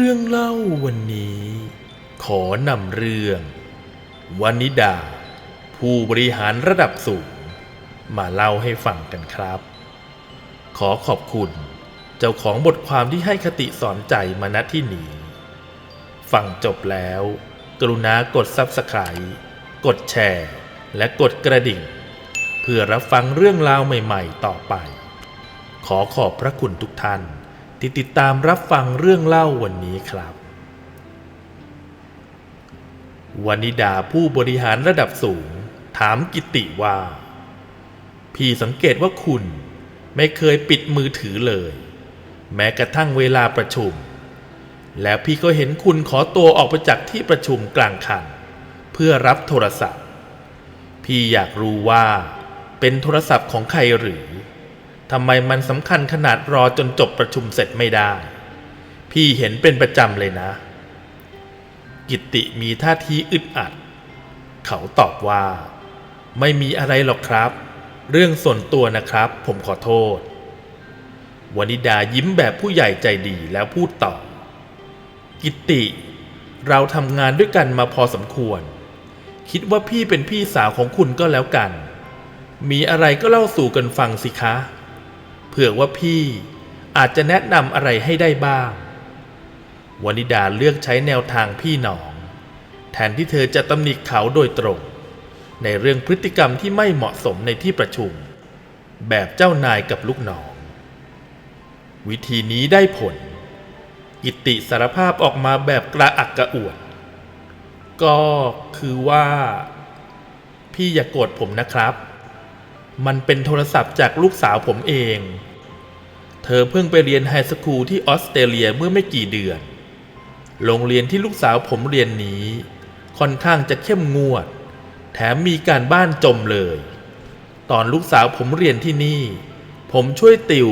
เรื่องเล่าวันนี้ ขอนำเรื่องวานิดา ผู้บริหารระดับสูง มาเล่าให้ฟังกันครับ ขอขอบคุณเจ้าของบทความที่ให้คติสอนใจมาณที่นี้ฟังจบแล้ว กรุณากด Subscribe กดแชร์ และกดกระดิ่ง เพื่อรับฟังเรื่องราวใหม่ ๆ ต่อไป ขอขอบพระคุณทุกท่าน ที่ติดตามรับฟังเรื่องเล่าวันนี้ครับวานิดาผู้บริหารระดับสูง ถามกิติว่า พี่สังเกตว่าคุณไม่เคยปิดมือถือเลย แม้กระทั่งเวลาประชุม แล้วพี่ก็เห็นคุณขอตัวออกไปจากที่ประชุมกลางคัน เพื่อรับโทรศัพท์ พี่อยากรู้ว่า เป็นโทรศัพท์ของใครหรือ ทำไมมันสำคัญขนาดรอจนจบประชุมเสร็จไม่ได้ พี่เห็นเป็นประจำเลยนะ กิตติมีท่าทีอึดอัด เขาตอบว่า ไม่มีอะไรหรอกครับ เรื่องส่วนตัวนะครับ ผมขอโทษวนิดายิ้มแบบผู้ใหญ่ใจดีแล้วพูดต่อ กิตติเราทำงานด้วยกันมาพอสมควร คิดว่าพี่เป็นพี่สาวของคุณก็แล้วกัน มีอะไรก็เล่าสู่กันฟังสิคะ ผื่อว่าพี่อาจจะแนะนำอะไรให้ได้บ้าง วนิดาเลือกใช้แนวทางพี่น้อง แทนที่เธอจะตำหนิเขาโดยตรง ในเรื่องพฤติกรรมที่ไม่เหมาะสมในที่ประชุม แบบเจ้านายกับลูกน้อง วิธีนี้ได้ผล กิติสารภาพออกมาแบบกระอักกระอ่วน ก็คือว่า พี่อย่ากโกรธผมนะครับ มันเป็นโทรศัพท์จากลูกสาวผมเอง เธอเพิ่งไปเรียนไฮสคูลที่ออสเตรเลียเมื่อไม่กี่เดือน โรงเรียนที่ลูกสาวผมเรียนนี้ ค่อนข้างจะเข้มงวด แถมมีการบ้านจมเลย ตอนลูกสาวผมเรียนที่นี่ ผมช่วยติว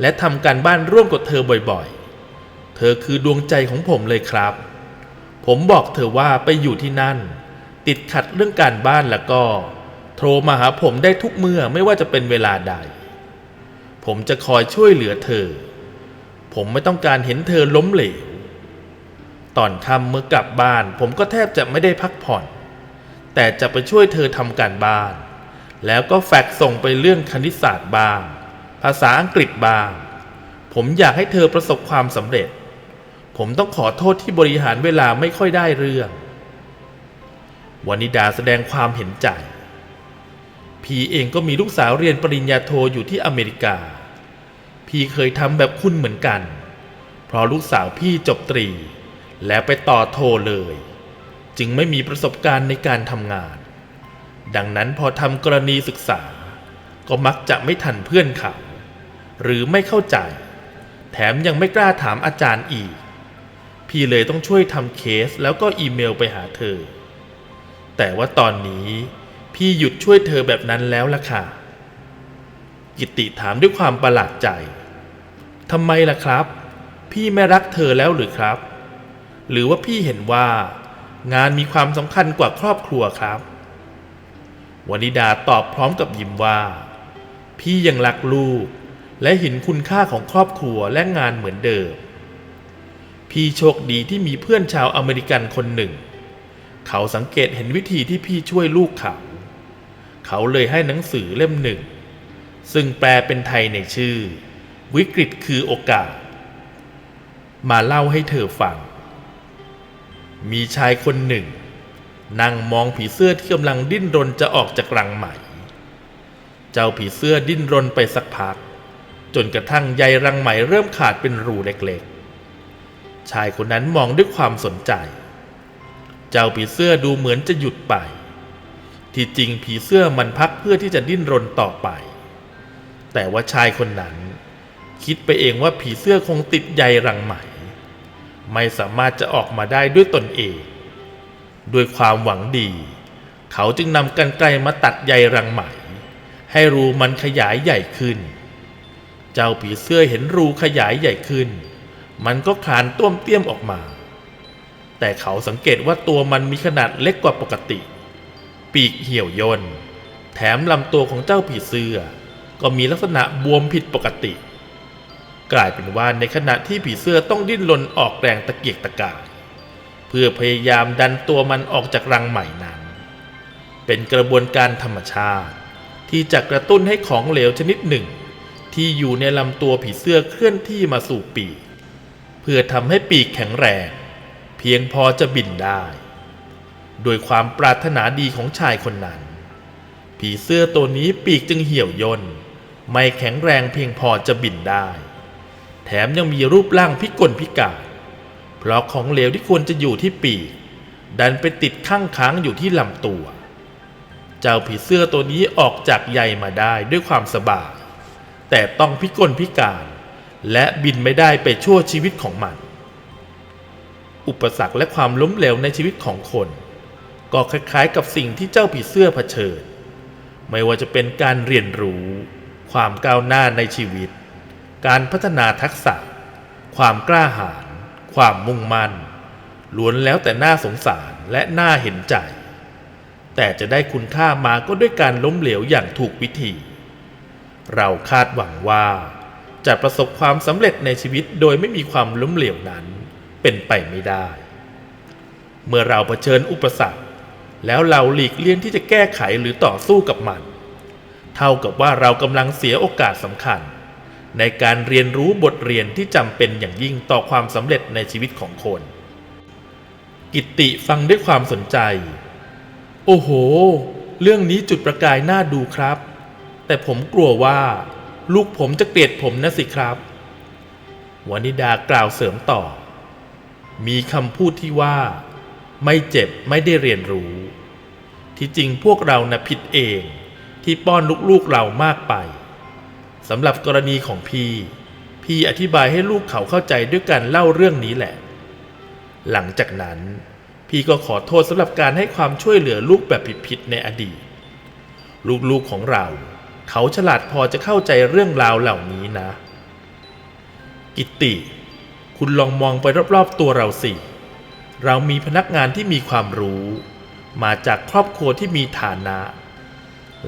และทำการบ้านร่วมกับเธอบ่อยๆ เธอคือดวงใจของผมเลยครับ ผมบอกเธอว่าไปอยู่ที่นั่น ติดขัดเรื่องการบ้านแล้วก็ โทรมาหาผมได้ทุกเมื่อไม่ว่าจะเป็นเวลาใด ผมจะคอยช่วยเหลือเธอ ผมไม่ต้องการเห็นเธอล้มเหลว ตอนค่ำเมื่อกลับบ้านผมก็แทบจะไม่ได้พักผ่อน แต่จะไปช่วยเธอทำการบ้าน แล้วก็แฟกส่งไปเรื่องคณิตศาสตร์บ้าง ภาษาอังกฤษบ้าง ผมอยากให้เธอประสบความสำเร็จ ผมต้องขอโทษที่บริหารเวลาไม่ค่อยได้เรื่องวานิดาแสดงความเห็นใจ พีเองก็มีลูกสาวเรียนปริญญาโทอยู่ที่อเมริกา พีเคยทำแบบคุณเหมือนกัน เพราะลูกสาวพี่จบตรี แล้วไปต่อโทเลย จึงไม่มีประสบการณ์ในการทำงาน ดังนั้นพอทำกรณีศึกษา ก็มักจะไม่ทันเพื่อนเขา หรือไม่เข้าใจ แถมยังไม่กล้าถามอาจารย์อีก พี่เลยต้องช่วยทำเคสแล้วก็อีเมลไปหาเธอ แต่ว่าตอนนี้ พี่หยุดช่วยเธอแบบนั้นแล้วล่ะค่ะ กิติถามด้วยความประหลาดใจทำไมล่ะครับ พี่ไม่รักเธอแล้วหรือครับ หรือว่าพี่เห็นว่า งานมีความสำคัญกว่าครอบครัวครับวนิดาตอบพร้อมกับยิ้มว่า พี่ยังรักลูก และเห็นคุณค่าของครอบครัวและงานเหมือนเดิม พี่โชคดีที่มีเพื่อนชาวอเมริกันคนหนึ่ง เขาสังเกตเห็นวิธีที่พี่ช่วยลูกเขา เขาเลยให้หนังสือเล่มหนึ่ง ซึ่งแปลเป็นไทยในชื่อ วิกฤตคือโอกาส มาเล่าให้เธอฟัง มีชายคนหนึ่ง นั่งมองผีเสื้อที่กำลังดิ้นรนจะออกจากรังใหม่ เจ้าผีเสื้อดิ้นรนไปสักพัก จนกระทั่งใยรังไหม่เริ่มขาดเป็นรูเล็กๆ ชายคนนั้นมองด้วยความสนใจ เจ้าผีเสื้อดูเหมือนจะหยุดไป ที่จริงผีเสื้อมันพักเพื่อที่จะดิ้นรนต่อไป แต่ว่าชายคนนั้น คิดไปเองว่าผีเสื้อคงติดใยรังไหม ไม่สามารถจะออกมาได้ด้วยตนเอง ด้วยความหวังดี เขาจึงนำกันไกลมาตัดใยรังไหม ให้รูมันขยายใหญ่ขึ้น เจ้าผีเสื้อเห็นรูขยายใหญ่ขึ้น มันก็คลานต้วมเตี้ยมออกมา แต่เขาสังเกตว่าตัวมันมีขนาดเล็กกว่าปกติ ปีกเหี่ยวย่นแถมลำตัวของเจ้าผีเสื้อ ก็มีลักษณะบวมผิดปกติ กลายเป็นว่าในขณะที่ผีเสื้อต้องดิ้นรนออกแรงตะเกียกตะกาย เพื่อพยายามดันตัวมันออกจากรังใหม่นั้น เป็นกระบวนการธรรมชาติ ที่จะกระตุ้นให้ของเหลวชนิดหนึ่ง ที่อยู่ในลำตัวผีเสื้อเคลื่อนที่มาสู่ปีก เพื่อทำให้ปีกแข็งแรง เพียงพอจะบินได้ โดยความปรารถนาดีของชายคนนั้น ผีเสื้อตัวนี้ปีกจึงเหี่ยวย่นไม่แข็งแรงเพียงพอจะบินได้ แถมยังมีรูปร่างพิกลพิการ เพราะของเหลวที่ควรจะอยู่ที่ปีก ดันไปติดข้างค้างอยู่ที่ลำตัว เจ้าผีเสื้อตัวนี้ออกจากใยมาได้ด้วยความสบายแต่ต้องพิกลพิการ และบินไม่ได้ไปชั่วชีวิตของมัน อุปสรรคและความล้มเหลวในชีวิตของคน ก็คล้ายๆกับสิ่งที่เจ้าผีเสื้อเผชิญ ไม่ว่าจะเป็นการเรียนรู้ ความก้าวหน้าในชีวิต การพัฒนาทักษะ ความกล้าหาญความมุ่งมั่นล้วนแล้วแต่น่าสงสารและน่าเห็นใจ แต่จะได้คุณค่ามาก็ด้วยการล้มเหลวอย่างถูกวิธี เราคาดหวังว่า จะประสบความสำเร็จในชีวิตโดยไม่มีความล้มเหลวนั้นเป็นไปไม่ได้ เมื่อเราเผชิญอุปสรรค แล้วเราหลีกเลี่ยงที่จะแก้ไขหรือต่อสู้กับมัน เท่ากับว่าเรากำลังเสียโอกาสสำคัญ ในการเรียนรู้บทเรียนที่จำเป็นอย่างยิ่งต่อความสำเร็จในชีวิตของคน กิตติฟังด้วยความสนใจ โอ้โห เรื่องนี้จุดประกายน่าดูครับ แต่ผมกลัวว่า ลูกผมจะเกลียดผมนะสิครับวานิดากล่าวเสริมต่อ มีคำพูดที่ว่า ไม่เจ็บไม่ได้เรียนรู้ ที่จริงพวกเรานะผิดเองที่ป้อนลูกๆเรามากไปสำหรับกรณีของพี่ พี่อธิบายให้ลูกเขาเข้าใจด้วยการเล่าเรื่องนี้แหละ หลังจากนั้น พี่ก็ขอโทษสำหรับการให้ความช่วยเหลือลูกแบบผิดๆในอดีต ลูกๆของเรา เขาฉลาดพอจะเข้าใจเรื่องราวเหล่านี้นะ กิตติ คุณลองมองไปรอบๆตัวเราสิ เรามีพนักงานที่มีความรู้ มาจากครอบครัวที่มีฐานะ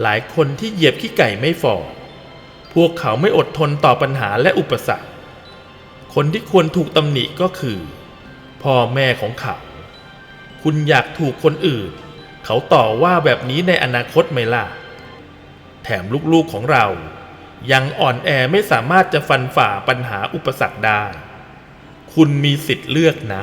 หลายคนที่เหยียบขี้ไก่ไม่ฝ่อ พวกเขาไม่อดทนต่อปัญหาและอุปสรรค คนที่ควรถูกตำหนิก็คือ พ่อแม่ของเขา คุณอยากถูกคนอื่น เขาต่อว่าแบบนี้ในอนาคตไหมล่ะ แถมลูกๆของเรา ยังอ่อนแอไม่สามารถจะฟันฝ่าปัญหาอุปสรรคได้ คุณมีสิทธิ์เลือกนะ